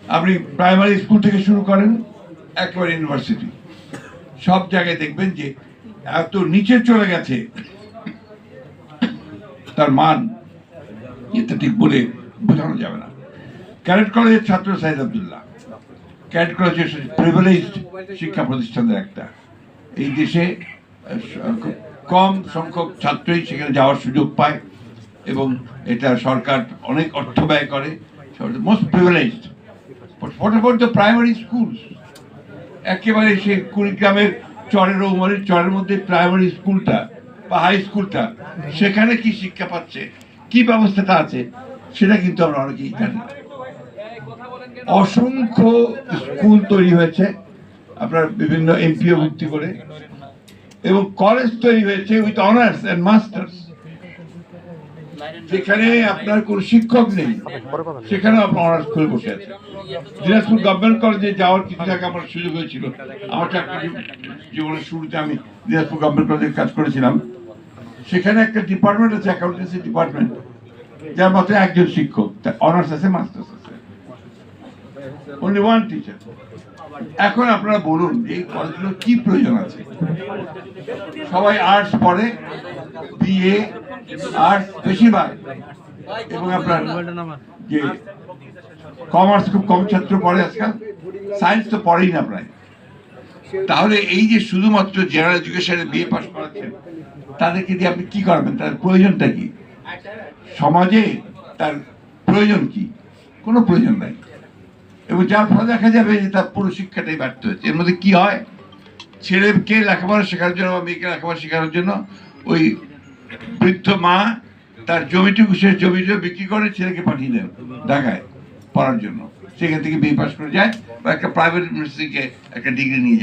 আপনি primary school থেকে শুরু করেন, একবারে ইউনিভার্সিটি সব জায়গায় দেখবেন যে এত নিচে চলে গেছে। তার মান এটা ঠিক বলে বোঝানো যাবে না। ক্যাডেট কলেজের ছাত্র Saeed Abdullah. Cadet college privileged শিক্ষা প্রতিষ্ঠানের একটা। এই দেশে কম সংখ্যক ছাত্রই সেখানে যাওয়ার সুযোগ পায় এবং এটা সরকার অনেক অর্থ ব্যয় করে। Most privileged about the primary schools একেবারে সেই কুড়িগ্রামের চরের উমরের চরের মধ্যে প্রাইমারি স্কুলটা বা হাই স্কুলটা সেখানে কি শিক্ষা পাচ্ছে? কি ব্যবস্থাটা আছে? সেটা কিন্তু আমরা অনেকেই জানি অসংখ্য স্কুল তৈরি হয়েছে, আপনার বিভিন্ন এমপিও ভিত্তি করে, এবং কলেজ তৈরি হয়েছে উইথ অনার্স অ্যান্ড মাস্টার্স যেখানে আপনার কোন শিক্ষক নেই সেখানে আপনার অনার্স খুলে বসে আছে। দিনাজপুর গভর্নমেন্ট কলেজে যাওয়ার কিছু টাকা আমার সুযোগ হয়েছিল। আমার চাকরি জীবনের শুরুতে আমি দিনাজপুর গভর্নমেন্ট কলেজে কাজ করেছিলাম। সেখানে একটা ডিপার্টমেন্ট আছে অ্যাকাউন্টেন্সি ডিপার্টমেন্ট যার মাত্র একজন শিক্ষক অনার্স আছে মাস্টার্স আছে। অনলি ওয়ান টিচার এখন আপনারা বলুন, এই কলেজগুলো কি প্রয়োজন আছে? সবাই আর্টস পড়ে বিএ আর্টস বেশিরভাগ এবং আপনার যে কমার্স খুব কম ছাত্র পড়ে আজকাল। সায়েন্স তো পড়েই না প্রায়। তাহলে এই যে শুধুমাত্র জেনারেল এডুকেশনে বিএ পাস করাচ্ছেন, তাদেরকে দিয়ে আপনি কি করবেন? তার প্রয়োজনটা কি? সমাজে তার প্রয়োজন কি? কোনো প্রয়োজন নাই। এবং যার ফলে দেখা যাবে যে তার পুরো শিক্ষাটাই ব্যর্থ হচ্ছে। এর মধ্যে কি হয়? ছেলেকে লেখাপড়া শেখার জন্য বা মেয়েকে লেখাপড়া শেখানোর জন্য ওই বৃদ্ধ মা তার জমিটুকু, সে জমিটা বিক্রি করে ছেলেকে পাঠিয়ে দেন ঢাকায় পড়ার জন্য। সেখান থেকে বিয়ে পাস করে যায় বা একটা প্রাইভেট ইউনিভার্সিটিকে একটা ডিগ্রি নিয়ে